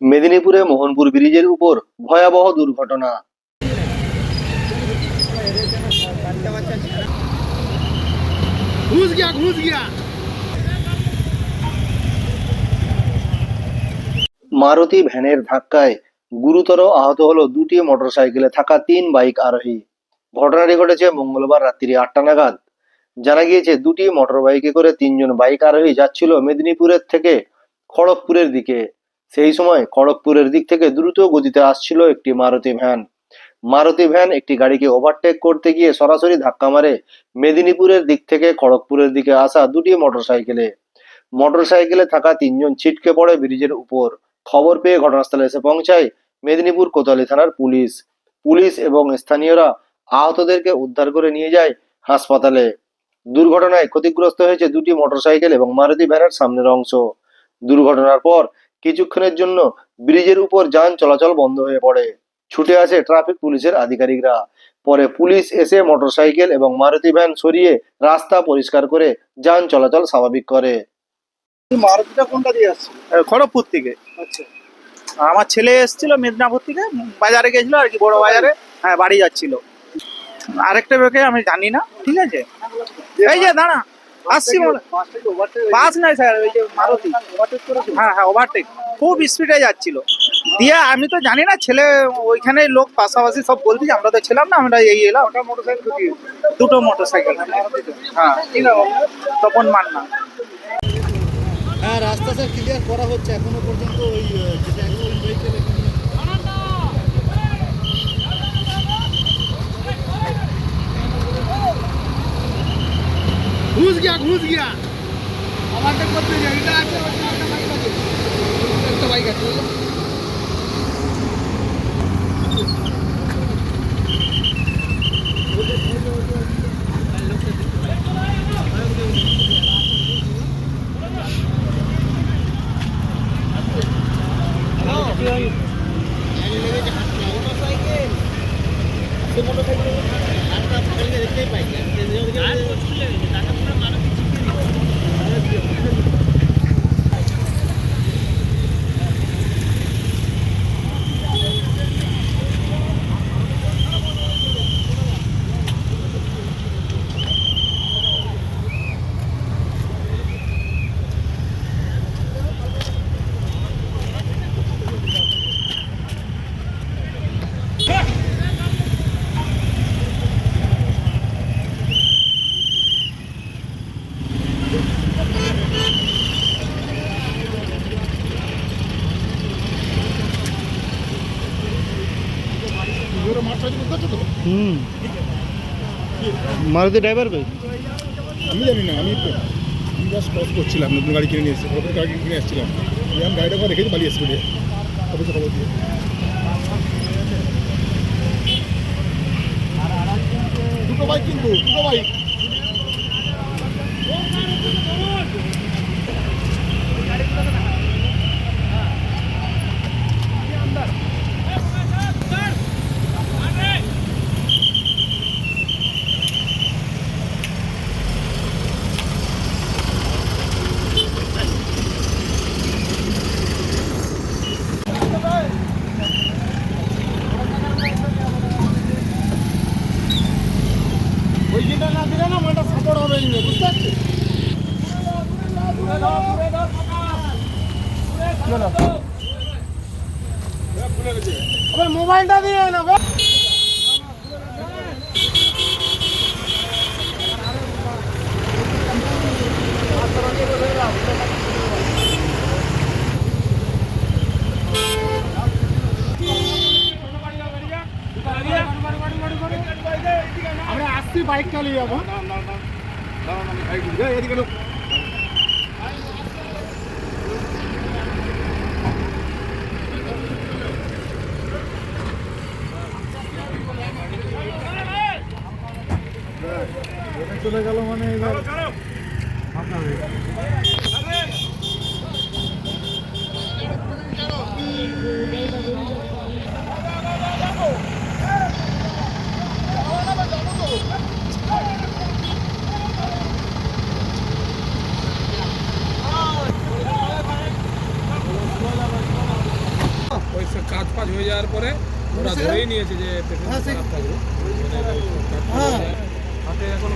মেদিনীপুরে মোহনপুর ব্রিজের উপর ভয়াবহ দুর্ঘটনা। মারুতি ভ্যানের ধাক্কায় গুরুতর আহত হলো দুটি মোটরসাইকেলে থাকা তিন বাইক আরোহী। ঘটনাটি ঘটেছে মঙ্গলবার রাত্রি আটটা নাগাদ। জানা গিয়েছে দুটি মোটর বাইকে করে তিনজন বাইক আরোহী যাচ্ছিল মেদিনীপুরের থেকে খড়গপুরের দিকে। সেই সময় খড়গপুরের দিক থেকে দ্রুত গতিতে আসছিল একটি মারুতি ভ্যান। মারুতি ভ্যান একটি গাড়িকে ওভারটেক করতে গিয়ে সরাসরি ধাক্কা মারে মেদিনীপুরের দিক থেকে খড়গপুরের দিকে আসা দুটি মোটরসাইকেলে মোটরসাইকেলে থাকা তিনজন ছিটকে পড়ে ব্রিজের উপর। খবর পেয়ে ঘটনাস্থলে এসে পৌঁছায় মেদিনীপুর কোতোয়ালি থানার পুলিশ। পুলিশ এবং স্থানীয়রা আহতদেরকে উদ্ধার করে নিয়ে যায় হাসপাতালে। দুর্ঘটনায় ক্ষতিগ্রস্ত হয়েছে দুটি মোটরসাইকেল এবং মারুতি ভ্যানের সামনের অংশ। দুর্ঘটনার পর কিছুক্ষণের জন্য ব্রিজের উপর যান চলাচল বন্ধ হয়ে পড়ে। ছুটে আসে ট্রাফিক পুলিশের আধিকারিকরা। পরে পুলিশ এসে মোটরসাইকেল এবং মারুতি ভ্যান সরিয়ে রাস্তা পরিষ্কার করে যান চলাচল স্বাভাবিক করে। মারুতিটা কোনটা দিয়ে আসছে? খড়গপুর থেকে। আচ্ছা। আমার ছেলে এসেছিল মেদিনীপুর থেকে বাজারে গেছিল আর কি বড় বাজারে? হ্যাঁ বাড়ি যাচ্ছিল। আরেকটা বেকে আমি জানি না ঠিক আছে? এই যে দাঁড়া। আসছি মনে- বাস নাই স্যার, ওই যে মারুতি। হ্যাঁ হ্যাঁ ওভারটেক খুব স্পিডে যাচ্ছিল। দিয়ে আমি তো জানি না, ছেলে ওইখানে লোক পাশাপাশি সব বলছি আমরা তো ছিলাম না, আমরা এই এলাম। দুটো মোটর সাইকেল হ্যাঁ তপন মান্না। হ্যাঁ রাস্তা স্যার ক্লিয়ার করা হচ্ছে। এখনও পর্যন্ত ওই ঘুষ গিয়া ঘুষ গিয়া আমাকে করতে যাই এটা আছে একটা বাইক আছে একটা বাইক আছে বুঝলে? 歩きつけ。হুম। মারুতি ড্রাইভার কই? আমি জানি না আমি তো আমি জাস্ট ক্রস করছিলাম নতুন গাড়ি কিনে নিয়ে এসেছি খবর গাড়ি কিনে এসেছিলাম। আমি গাড়িটা করে রেখেছি পালিয়ে এসেছি অফিসে খবর দিয়ে দুটো বাইক কিন্তু দুটো বাইক মোবাইলটা দিয়ে না ভাই আমরা আসছি বাইক চালিয়ে যাব। এদিকে লোক চলে গেল মানে এবার হয়ে। কাজ ফাজ হয়ে যাওয়ার পরে ওরা ধরেই নিয়েছে যে পেশেন্ট খারাপ থাকবে মানে হাতে এখনও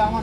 আমার